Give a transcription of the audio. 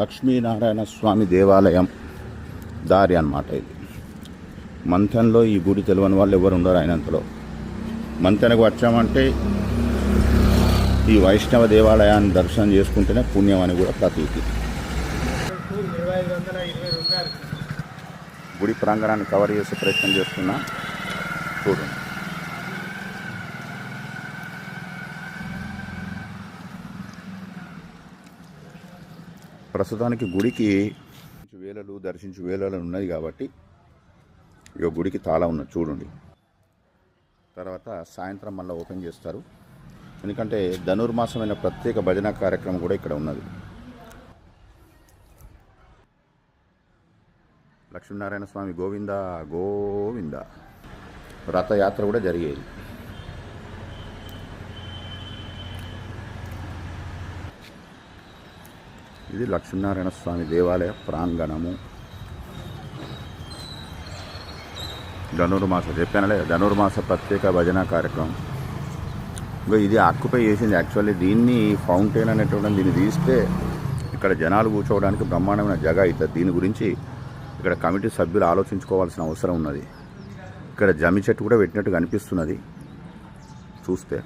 లక్ష్మీనారాయణ స్వామి దేవాలయం దారి అన్నమాట ఇది. మంథన్లో ఈ గుడి తెలియని వాళ్ళు ఎవరు ఉండరు అయినంతలో మంతెనకు వచ్చామంటే ఈ వైష్ణవ దేవాలయాన్ని దర్శనం చేసుకుంటేనే పుణ్యం అని కూడా ప్రతీతి. గుడి ప్రాంగణాన్ని కవర్ చేసే ప్రయత్నం చేస్తున్నా. చూడండి. ప్రస్తుతానికి గుడికి వేలలు దర్శించు వేలలు ఉన్నది కాబట్టి ఇక గుడికి తాళం ఉన్నది చూడండి. తర్వాత సాయంత్రం మళ్ళీ ఓపెన్ చేస్తారు. ఎందుకంటే ధనుర్మాసమైన ప్రత్యేక భజన కార్యక్రమం కూడా ఇక్కడ ఉన్నది. లక్ష్మీనారాయణ స్వామి గోవింద గోవింద. రథయాత్ర కూడా జరిగేది. ఇది లక్ష్మీనారాయణ స్వామి దేవాలయ ప్రాంగణము. ధనుర్మాస చెప్పానలే ధనుర్మాస ప్రత్యేక భజన కార్యక్రమం. ఇంకా ఇది ఆక్యుపై చేసింది. యాక్చువల్లీ దీన్ని ఫౌంటైన్ అనేటువంటి దీన్ని తీస్తే ఇక్కడ జనాలు కూర్చోవడానికి బ్రహ్మాండమైన జగ అవుతుంది దీని గురించి ఇక్కడ కమిటీ సభ్యులు ఆలోచించుకోవాల్సిన అవసరం ఉన్నది. ఇక్కడ జమి చెట్టు కూడా పెట్టినట్టు కనిపిస్తున్నది. చూస్తే